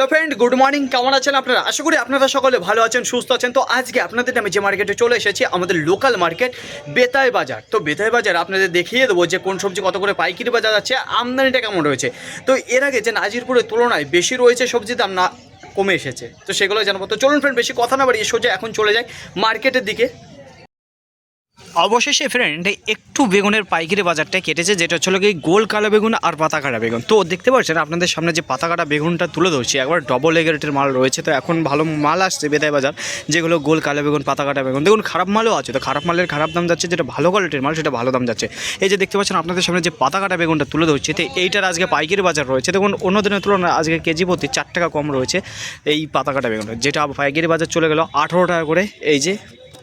Hello friend good morning কেমন আছেন আপনারা? আশা করি আপনারা সকলে ভালো আছেন, সুস্থ আছেন। তো আজকে আপনাদের আমি যে মার্কেটে চলে এসেছি, আমাদের লোকাল মার্কেট বেতাই বাজার। তো বেতাই বাজার আপনাদের দেখিয়ে দেবো যে কোন সবজি কত করে পাইকারি বাজার আছে, আমদানিটা কেমন রয়েছে। তো এর আগে যে নাজিরপুরের তুলনায় বেশি রয়েছে সবজির দাম, না কমে এসেছে। তো সেগুলো জানব। তো চলুন ফ্রেন্ড বেশি কথা না বাড়িয়ে সোজা এখন চলে যাই মার্কেটের দিকে। অবশেষে ফ্রেন্ড একটু বেগুনের পাইকারি বাজারটা কেটেছে, যেটা হচ্ছিল কি গোল কালো বেগুন আর পাতা কাটা বেগুন। তো দেখতে পাচ্ছেন, আপনাদের সামনে যে পাতা কাটা বেগুনটা তুলে ধরছি, একবার ডবল এগারেটের মাল রয়েছে, তো এখন ভালো মাল আসছে বেদায় বাজার, যেগুলো গোল কালো বেগুন, পাতা কাটা বেগুন। দেখুন, খারাপ মালও আছে, তো খারাপ মালের খারাপ দাম যাচ্ছে, যেটা ভালো কোয়ালিটির মাল, সেটা ভালো দাম যাচ্ছে। এই যে দেখতে পাচ্ছেন, আপনাদের সামনে যে পাতা কাটা বেগুনটা তুলে ধরছি, তো এইটার আজকে পাইকারি বাজার রয়েছে। দেখুন, অন্য দিনের তুলনায় আজকে কেজি প্রতি চার টাকা কম রয়েছে এই পাতা কাটা বেগুনের, যেটা পাইকারি বাজার চলে গেল আঠেরো টাকা করে, এই যে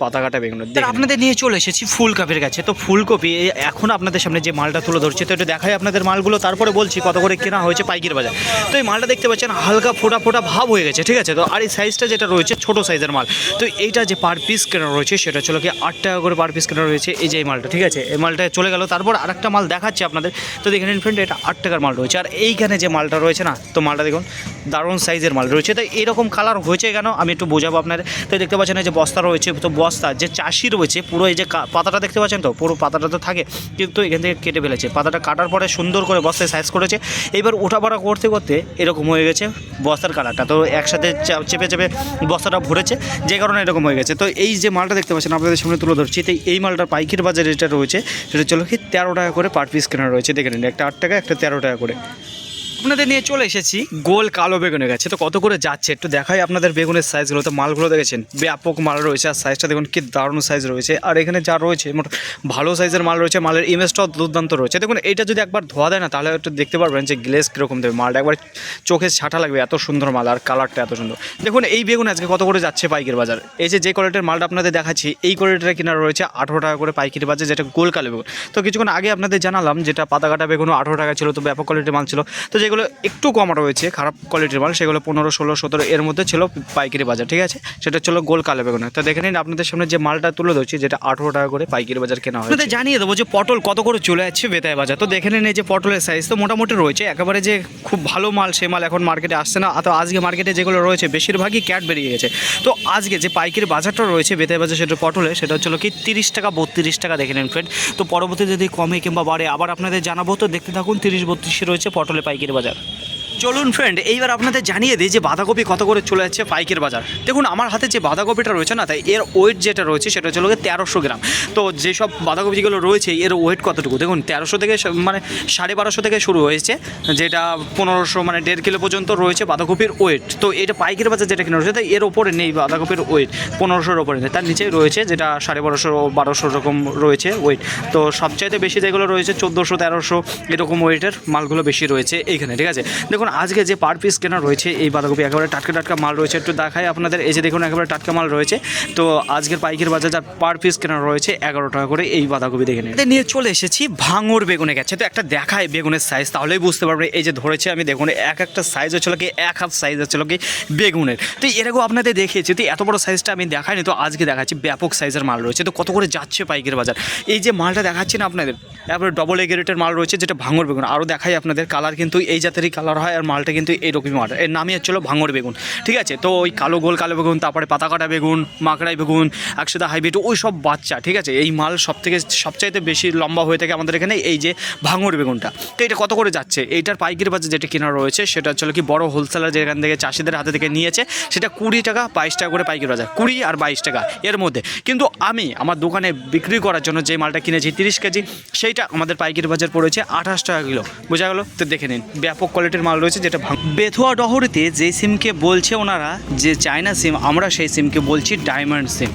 পাতা কাটা বেগুন আপনাদের নিয়ে চলে এসেছি ফুলকপির কাছে। তো ফুলকপি এখন আপনাদের সামনে যে মালটা তুলে ধরছে তো এটা দেখাই আপনাদের মালগুলো তারপরে বলছি কত করে কেনা হয়েছে পাইকির বাজার। তো এই মালটা দেখতে পাচ্ছেন হালকা ফোটা ফোটা ভাব হয়ে গেছে ঠিক আছে? তো আর এই সাইজটা যেটা রয়েছে ছোট সাইজের মাল। তো এইটা যে পার পিস কেনা রয়েছে সেটা চলো কি আট টাকা করে পার পিস কেনা রয়েছে এই যে এই মালটা ঠিক আছে? এই মালটা চলে গেল তারপর আরেকটা মাল দেখাচ্ছি আপনাদের। তো দেখে নিন ফ্রেন্ড এটা আট টাকার মাল রয়েছে। আর এইখানে যে মালটা রয়েছে না তো মালটা দেখুন দারুণ সাইজের মাল রয়েছে। তো এরকম কালার হয়েছে কেন? আমি একটু বোঝাবো আপনাদের। তো দেখতে পাচ্ছেন এই যে বস্তা রয়েছে, তো বস্তা, যে চাষি রয়েছে, পুরো এই যে পাতাটা দেখতে পাচ্ছেন তো? পুরো পাতাটা তো থাকে, কিন্তু এখান থেকে কেটে ফেলেছে। পাতাটা কাটার পরে সুন্দর করে বস্তায় সাইজ করেছে। এবার ওঠাপড়া করতে করতে এরকম হয়ে গেছে বস্তার কালারটা তো একসাথে চেপে চেপে বস্তাটা ভরেছে, যে কারণে এরকম হয়ে গেছে। তো এই যে মালটা দেখতে পাচ্ছেন, আপনাদের সামনে তুলে ধরছি। তো এই মালটার পাইকির বাজারে যেটা রয়েছে, সেটা চলো কি তেরো টাকা করে পার পিস কেনা রয়েছে। দেখে নিন, একটা আট টাকা, একটা তেরো টাকা করে। আপনাদের নিয়ে চলে এসেছি। গোল কালো বেগুনের কাছে তো কত করে যাচ্ছে একটু দেখাই আপনাদের বেগুনের সাইজগুলো তো মালগুলো দেখেছেন? ব্যাপক মাল রয়েছে। আর সাইজটা দেখুন কি দারুণ সাইজ রয়েছে। আর এখানে যা রয়েছে, মোট ভালো সাইজের মাল রয়েছে। মালের ইমেজটাও দুর্দান্ত রয়েছে। দেখুন এটা যদি একবার ধোয়া দেয় না, তাহলে একটু দেখতে পারবেন যে গ্লেস কীরকম দেবে মালটা। একবার চোখে ছাটা লাগবে, এত সুন্দর মাল। আর কালারটা এত সুন্দর। দেখুন, এই বেগুন আজকে কত করে যাচ্ছে পাইকের বাজার? এই যে যে কোয়ালিটির মালটা আপনাদের দেখাচ্ছি, এই কোয়ালিটিটা কিনা রয়েছে আঠেরো টাকা করে পাইকারি বাজার, যেটা গোল কালো বেগুন। তো কিছুক্ষণ আগে আপনাদের জানালাম, যেটা পাতা কাটা বেগুনও আঠেরো টাকা ছিল, তো ব্যাপক কোয়ালিটির মাল ছিল। তো যেগুলো একটু কম রয়েছে, খারাপ কোয়ালিটির মাল, সেগুলো পনেরো, ষোলো, সতেরো, এর মধ্যে ছিল পাইকারি বাজার, ঠিক আছে? সেটা ছিল গোল কালো বেগুনের তো দেখে নিন, আপনাদের সামনে যে মালটা তুলে ধরছি, যেটা আঠেরো টাকা করে পাইকারি বাজার কেনা হয় জানিয়ে দেবো যে পটল কত করে চলে যাচ্ছে বেতায় বাজার। তো দেখে নিন, এই যে পটলের সাইজ তো মোটামুটি রয়েছে, একেবারে যে খুব ভালো মাল, সে মাল এখন মার্কেটে আসছে না। তো আজকে মার্কেটে যেগুলো রয়েছে, বেশিরভাগই ক্যাট বেরিয়ে গেছে। তো আজকে যে পাইকারি বাজারটা রয়েছে বেতায় বাজার, সেটা পটলে, সেটা হচ্ছিল কি তিরিশ টাকা, বত্রিশ টাকা, দেখে নিন ফ্রেন্ড তো পরবর্তী যদি কমে কিংবা বাড়ে, আবার আপনাদের জানাব, তো দেখতে থাকুন, তিরিশ বত্রিশে রয়েছে পটলে পাইকারি বাজার। চলুন ফ্রেন্ড এইবার আপনাদের জানিয়ে দিই যে বাঁধাকপি কত করে চলে যাচ্ছে পাইকের বাজার। দেখুন, আমার হাতে যে বাঁধাকপিটা রয়েছে না, তাই এর ওয়েট যেটা রয়েছে, সেটা হচ্ছে তেরোশো গ্রাম। তো যেসব বাঁধাকপিগুলো রয়েছে, এর ওয়েট কতটুকু? দেখুন, তেরোশো থেকে মানে সাড়ে বারোশো থেকে শুরু হয়েছে, যেটা পনেরোশো মানে দেড় কিলো পর্যন্ত রয়েছে বাঁধাকপির ওয়েট তো এটা পাইকের বাজার যেটা কিনে রয়েছে, তাই এর ওপরে নেই বাঁধাকপির ওয়েট পনেরোশোর ওপরে নেই। তার নিচেই রয়েছে যেটা সাড়ে বারোশো বারোশো রকম রয়েছে ওয়েট তো সবচাইতে বেশি যেগুলো রয়েছে, চোদ্দোশো, তেরোশো এরকম ওয়েটের মালগুলো বেশি রয়েছে এইখানে, ঠিক আছে? দেখুন আজকে যে পার পিস কেনা রয়েছে এই বাঁধাকপি, একেবারে টাটকা টাটকা মাল রয়েছে। একটু দেখাই আপনাদের, এই যে দেখুন, একেবারে টাটকা মাল রয়েছে। তো আজকের পাইকের বাজার যা পার পিস কেনা রয়েছে, এগারো টাকা করে এই বাঁধাকপি দেখে নিন। নিয়ে চলে এসেছি, ভাঙর বেগুনে গেছে। তো একটা দেখায় বেগুনের সাইজ তাহলেই বুঝতে পারবে। এই যে ধরেছে আমি, দেখুন, এক একটা সাইজ হচ্ছিল কি, এক হাত সাইজ হচ্ছিল কি বেগুনের। তো এরকম আপনাদের দেখিয়েছি, তো এত বড় সাইজটা আমি দেখাইনি, তো আজকে দেখাচ্ছি ব্যাপক সাইজের মাল রয়েছে। তো কত করে যাচ্ছে পাইকের বাজার? এই যে মালটা দেখাচ্ছি না আপনাদের তারপরে ডবল এগেরেটের মাল রয়েছে, যেটা ভাঙর বেগুন। আরও দেখাই আপনাদের কালার কিন্তু এই জাতেরই কালার হয় আর মালটা কিন্তু এইরকমই মাল এর নামই হচ্ছিল ভাঙর বেগুন। ঠিক আছে? তো ওই কালো গোল, কালো বেগুন, তারপরে পাতা কাটা বেগুন, মাকড়াই বেগুন, একসাথে হাইব্রিড, ওই সব বাচ্চা, ঠিক আছে? এই মাল সব থেকে সবচাইতে বেশি লম্বা হয়ে থাকে আমাদের এখানে এই যে ভাঙর বেগুনটা। তো এটা কত করে যাচ্ছে? এইটার পাইকারি বাজার যেটা কেনা রয়েছে, সেটা হচ্ছে কি বড় হোলসেলার যেখান থেকে চাষিদের হাতে থেকে নিয়েছে, সেটা কুড়ি টাকা, বাইশ টাকা করে পাইকারি বাজার। কুড়ি আর বাইশ টাকা এর মধ্যে। কিন্তু আমি আমার দোকানে বিক্রি করার জন্য যে মালটা কিনেছি, তিরিশ কেজি, সেইটা আমাদের পাইকারি বাজার পড়েছে আঠাশ টাকা কিলো। বোঝা গেলো? তো দেখে নিন, ব্যাপক কোয়ালিটির মাল রয়েছে যেটা বেথুয়া ডহরিতে যে সিমকে বলছে ওনারা, যে চায়না সিম, আমরা সেই সিমকে বলছি ডায়মন্ড সিম।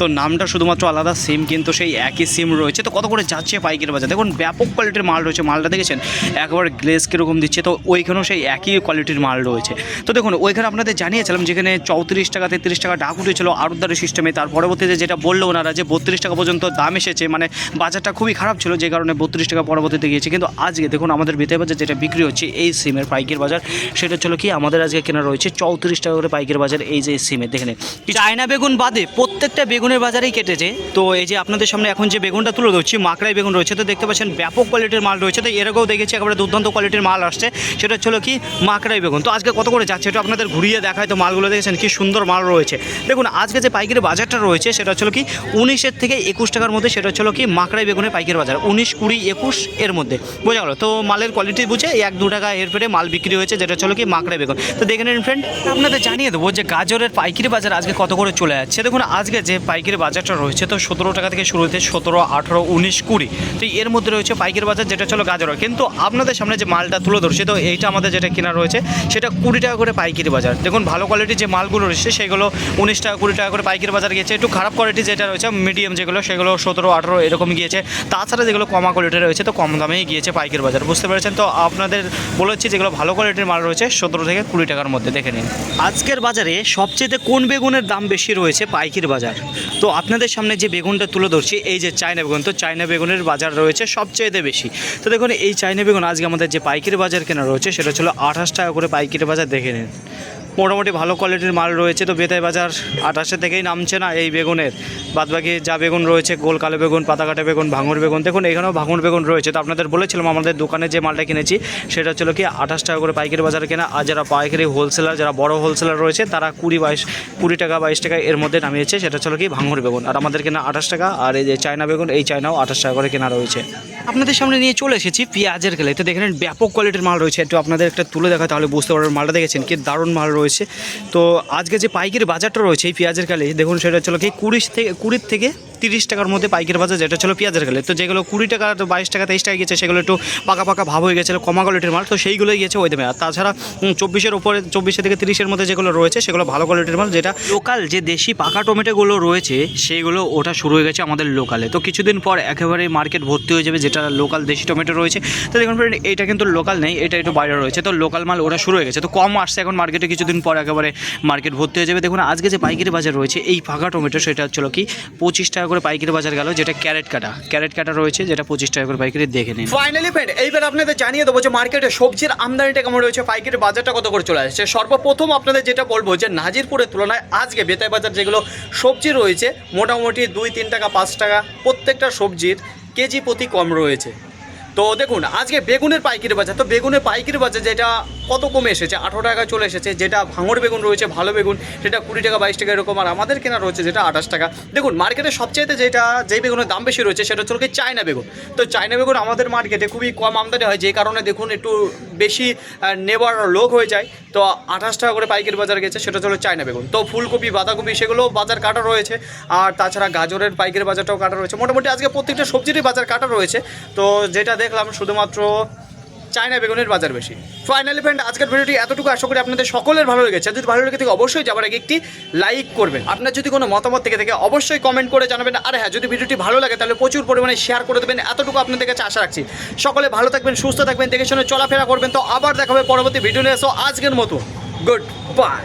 তো নামটা শুধুমাত্র আলাদা সিম কিন্তু সেই একই সিম রয়েছে। তো কত করে যাচ্ছে পাইকের বাজার? দেখুন, ব্যাপক কোয়ালিটির মাল রয়েছে মালটা, দেখেছেন? একবার গ্লেস কীরকম দিচ্ছে, তো ওইখানেও সেই একই কোয়ালিটির মাল রয়েছে। তো দেখুন, ওইখানে আপনাদের জানিয়েছিলাম যেখানে চৌত্রিশ টাকা, তেত্রিশ টাকা ডাক উঠেছিল আড়তদারি সিস্টেমে তার পরবর্তীতে যেটা বলল ওনারা যে বত্রিশ টাকা পর্যন্ত দাম এসেছে মানে বাজারটা খুবই খারাপ ছিল, যে কারণে বত্রিশ টাকা পরবর্তীতে গিয়েছে। কিন্তু আজকে দেখুন, আমাদের বেতে বাজার যেটা বিক্রি হচ্ছে এই সিমের পাইকের বাজার, সেটা ছিল কি, আমাদের আজকে কেনা রয়েছে চৌত্রিশ টাকা করে পাইকের বাজার এই যে সিমের দেখে নিন। চায়না বেগুন বাদে প্রত্যেকটা বেগুন বেগুনের বাজারেই কেটেছে। তো এই যে আপনাদের সামনে এখন যে বেগুনটা তুলে ধরছি, মাকড়াই বেগুন রয়েছে, তো দেখতে পাচ্ছেন ব্যাপক কোয়ালিটির মাল রয়েছে। তো এর আগেও দেখেছি, একেবারে দুর্দান্ত কোয়ালিটির মাল আসছে। সেটা হচ্ছে হলো কি, মাকড়াই বেগুন। তো আজকে কত করে যাচ্ছে এটা আপনাদের ঘুরিয়ে দেখায় তো মালগুলো। দেখেছেন কি সুন্দর মাল রয়েছে। দেখুন, আজকে যে পাইকারি বাজারটা রয়েছে, সেটা হচ্ছে হলো কি, উনিশের থেকে একুশ টাকার মধ্যে, সেটা হচ্ছে হলো কি, মাকড়াই বেগুনের পাইকারি বাজার। উনিশ, কুড়ি, একুশ এর মধ্যে। বোঝা গেলো? তো মালের কোয়ালিটি বুঝে এক দু টাকা এর ফেটে মাল বিক্রি হয়েছে, যেটা হচ্ছে হলো কি, মাকড়াই বেগুন। তো দেখে নিন ফ্রেন্ড আপনাদের জানিয়ে দেবো যে গাজরের পাইকারি বাজার আজকে কত করে চলে যাচ্ছে। দেখুন, আজকে যে পাইকারি বাজারটা রয়েছে। তো সতেরো টাকা থেকে শুরু হতে সতেরো, আঠেরো, উনিশ, কুড়ি। তো এর মধ্যে রয়েছে পাইকারি বাজার, যেটা ছিল গাজর কিন্তু আপনাদের সামনে যে মালটা তুলে ধরছে, তো এইটা আমাদের যেটা কেনা রয়েছে, সেটা কুড়ি টাকা করে পাইকারি বাজার। দেখুন, ভালো কোয়ালিটির যে মালগুলো রয়েছে, সেগুলো উনিশ টাকা, কুড়ি টাকা করে পাইকারি বাজার গিয়েছে। একটু খারাপ কোয়ালিটি যেটা রয়েছে মিডিয়াম যেগুলো, সেগুলো সতেরো, আঠেরো এরকম গিয়েছে। তাছাড়া যেগুলো কমা কোয়ালিটি রয়েছে, তো কম দামেই গিয়েছে পাইকারি বাজার। বুঝতে পেরেছেন? তো আপনাদের বলেছি যেগুলো ভালো কোয়ালিটির মাল রয়েছে, সতেরো থেকে কুড়ি টাকার মধ্যে দেখে নিন। আজকের বাজারে সবচেয়ে কোন বেগুনের দাম বেশি রয়েছে পাইকির বাজার? তো আপনাদের সামনে যে বেগুনটা তুলে ধরছি, এই যে চায়না বেগুন, তো চায়না বেগুনের বাজার রয়েছে সবচেয়ে বেশি। তো দেখুন, এই চায়না বেগুন আজকে আমাদের যে পাইকারি বাজার কেনা রয়েছে, সেটা ছিল আঠাশ টাকা করে পাইকারি বাজার, দেখে নিন। মোটামুটি ভালো কোয়ালিটির মাল রয়েছে, তো বেতাই বাজার আঠাশে থেকেই নামছে না এই বেগুনের। বাদবাকি যা বেগুন রয়েছে, গোল কালো বেগুন পাতাকাটা বেগুন, ভাঙুর বেগুন, দেখুন এখানেও ভাঙুর বেগুন রয়েছে। তো আপনাদের বলেছিলাম, আমাদের দোকানে যে মালটা কিনেছি, সেটা ছিল কি, আঠাশ টাকা করে পাইকারি বাজারে কেনা, আর যারা পাইকারি হোলসেলার যারা বড় হোলসেলার রয়েছে, তারা কুড়ি বাইশ, কুড়ি টাকা, বাইশ টাকা এর মধ্যে নামিয়েছে, সেটা ছিল কি, ভাঙুর বেগুন। আর আমাদের কেনা আঠাশ টাকা, আর এই যে চায়না বেগুন, এই চায়নাও আঠাশ টাকা করে কেনা রয়েছে। আপনাদের সামনে নিয়ে চলে এসেছি পেঁয়াজের গেলে তো দেখেন ব্যাপক কোয়ালিটির মাল রয়েছে, একটু আপনাদের একটা তুলে দেখা তাহলে বুঝতে পারবেন মালটা দেখেছেন, কি দারুণ মাল রয়েছে। তো আজকে যে পাইকারি বাজারটা রয়েছে এই পেঁয়াজের কালে, দেখুন সেটা হচ্ছে কি কুড়ি থেকে কুড়ির থেকে তিরিশ টাকার মধ্যে পাইকারি বাজার যেটা ছিল পেঁয়াজের কালে তো যেগুলো কুড়ি টাকা বাইশ টাকা তেইশ টাকা গেছে সেগুলো একটু পাকা পাকা ভাব হয়ে গেছিল কমা কোয়ালিটির মাল। তো সেইগুলোই গেছে ওই দামে। আর তাছাড়া চব্বিশের উপরে চব্বিশে থেকে তিরিশের মধ্যে যেগুলো রয়েছে সেগুলো ভালো কোয়ালিটির মাল যেটা লোকাল যে দেশি পাকা টমেটোগুলো রয়েছে সেইগুলো ওটা শুরু হয়ে গেছে আমাদের লোকালে। তো কিছুদিন পর একেবারে মার্কেট ভর্তি হয়ে যাবে যেটা লোকাল দেশি টমেটো রয়েছে। তো দেখুন friend, এইটা কিন্তু লোকাল নেই এটা একটু বাইরে রয়েছে। তো লোকাল মাল ওটা শুরু হয়ে গেছে। তো কম আসছে এখন মার্কেটে কিছুদিন পর একেবারে মার্কেট ভর্তি হয়ে যাবে। দেখুন আজকে যে পাইকারি বাজার রয়েছে এই ফাঁকা টমেটো সেটা হচ্ছিল কি পঁচিশ করে পাইকারি বাজার গেল, যেটা ক্যারেট কাটা। ক্যারেট কাটা রয়েছে, যেটা পঁচিশ টাকা করে পাইকারি দেখে নিন। ফাইনালি ফ্রেন্ড এইবার আপনাদের জানিয়ে দেবো যে মার্কেটে সবজির আমদানিটা কেমন রয়েছে, পাইকারি বাজারটা কত করে চলে আসছে। সর্বপ্রথম আপনাদের যেটা বলব যে নাজিরপুরের তুলনায় আজকে বেতাই বাজার যেগুলো সবজি রয়েছে, মোটামুটি দুই, তিন টাকা, পাঁচ টাকা, প্রত্যেকটা সবজির কেজি প্রতি কম রয়েছে। তো দেখুন, আজকে বেগুনের পাইকারি বাজার, তো বেগুনের পাইকারি বাজার যেটা কত কমে এসেছে? আঠারো টাকা চলে এসেছে। যেটা ভাঙর বেগুন রয়েছে, ভালো বেগুন, সেটা কুড়ি টাকা, বাইশ টাকা এরকম। আর আমাদের কেনা রয়েছে যেটা আঠাশ টাকা। দেখুন মার্কেটে সবচাইতে যেটা, যেই বেগুনের দাম বেশি রয়েছে, সেটা হচ্ছে চায়না বেগুন। তো চায়না বেগুন আমাদের মার্কেটে খুবই কম আমদানি হয়। যে কারণে দেখুন, একটু বেশি নেবার লোক হয়ে যায়। তো আঠাশ টাকা করে পাইকারি বাজার গেছে, সেটা হলো চায়না বেগুন। তো ফুলকপি, বাঁধাকপি, সেগুলো বাজার কাটা রয়েছে। আর তাছাড়া গাজরের পাইকারি বাজারটাও কাটা রয়েছে। মোটামুটি আজকে প্রত্যেকটা সবজিরই বাজার কাটা রয়েছে। তো যেটা দেখলাম, শুধুমাত্র চায়না বেগুনের বাজার বেশি। ফাইনালি ফ্রেন্ড আজকের ভিডিওটি এতটুকু আশা করি আপনাদের সকলের ভালো লেগেছে। যদি ভালো লেগে থাকে, অবশ্যই যাবার আগে একটি লাইক করবেন। আপনার যদি কোনো মতামত থেকে থাকে, অবশ্যই কমেন্ট করে জানাবেন। আর হ্যাঁ যদি ভিডিওটি ভালো লাগে, তাহলে প্রচুর পরিমাণে শেয়ার করে দেবেন। এতটুকু আপনাদের কাছে আশা রাখছি। সকলে ভালো থাকবেন, সুস্থ থাকবেন, দেখে শুনে চলাফেরা করবেন। তো আবার দেখাবে পরবর্তী ভিডিও নিয়ে। এসো আজকের মতো গুড বাই